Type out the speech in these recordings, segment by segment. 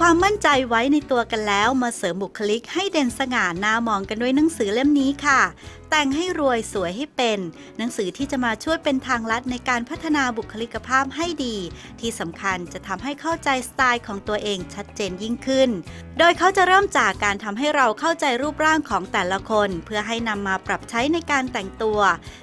ความมั่นใจไว้ในตัวกันแล้ว มาเสริมบุคลิกให้เด่นสง่าหน้ามองกันด้วยหนังสือเล่มนี้ค่ะ แต่งให้รวยสวยให้เป็น หนังสือที่จะมาช่วยเป็นทางลัดในการพัฒนาบุคลิกภาพให้ดี ที่สำคัญจะทำให้เข้าใจสไตล์ของตัวเองชัดเจนยิ่งขึ้น โดยเขาจะเริ่มจากการทำให้เราเข้าใจรูปร่างของแต่ละคน เพื่อให้นำมาปรับใช้ในการแต่งตัว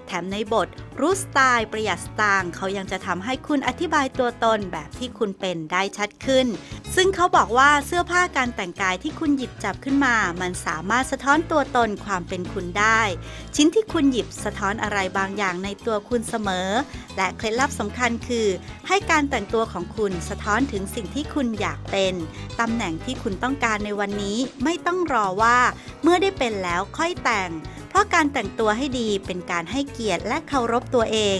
แถมในบทรู้สไตล์ประหยัดสตางค์เขายังจะทำให้คุณอธิบายตัวตนแบบที่คุณเป็นได้ชัดขึ้น ซึ่งเขาบอกว่าเสื้อผ้าการแต่งกายที่คุณหยิบจับขึ้นมา มันสามารถสะท้อนตัวตนความเป็นคุณได้ชิ้นที่คุณหยิบสะท้อนอะไรบางอย่างในตัวคุณเสมอ และเคล็ดลับสำคัญคือ ให้การแต่งตัวของคุณสะท้อนถึงสิ่งที่คุณอยากเป็นตำแหน่งที่คุณต้องการในวันนี้ไม่ต้องรอว่า เมื่อได้เป็นแล้วค่อยแต่ง เพราะการแต่งตัวให้ดีเป็นการให้เกียรติและเคารพตัวเอง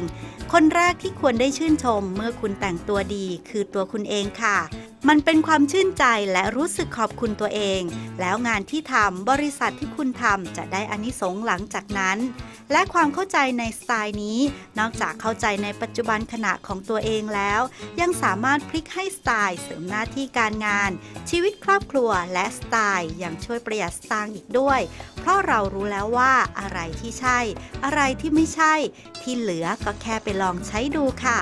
คนแรกที่ควรได้ชื่นชม เมื่อคุณแต่งตัวดีคือตัวคุณเองค่ะ มันเป็นความชื่นใจและรู้สึกขอบคุณตัวเอง แล้วงานที่ทำบริษัทที่คุณทำจะได้อานิสงส์หลังจากนั้น และความเข้าใจในสไตล์นี้ นอกจากเข้าใจในปัจจุบันขณะของตัวเองแล้ว ยังสามารถพลิกให้สไตล์เสริมหน้าที่การงาน ชีวิตครอบครัวและสไตล์ยังช่วยประหยัดสตางค์อีกด้วย เพราะเรารู้แล้วว่าอะไรที่ใช่ อะไรที่ไม่ใช่ ที่เหลือก็แค่ไปลองใช้ดูค่ะ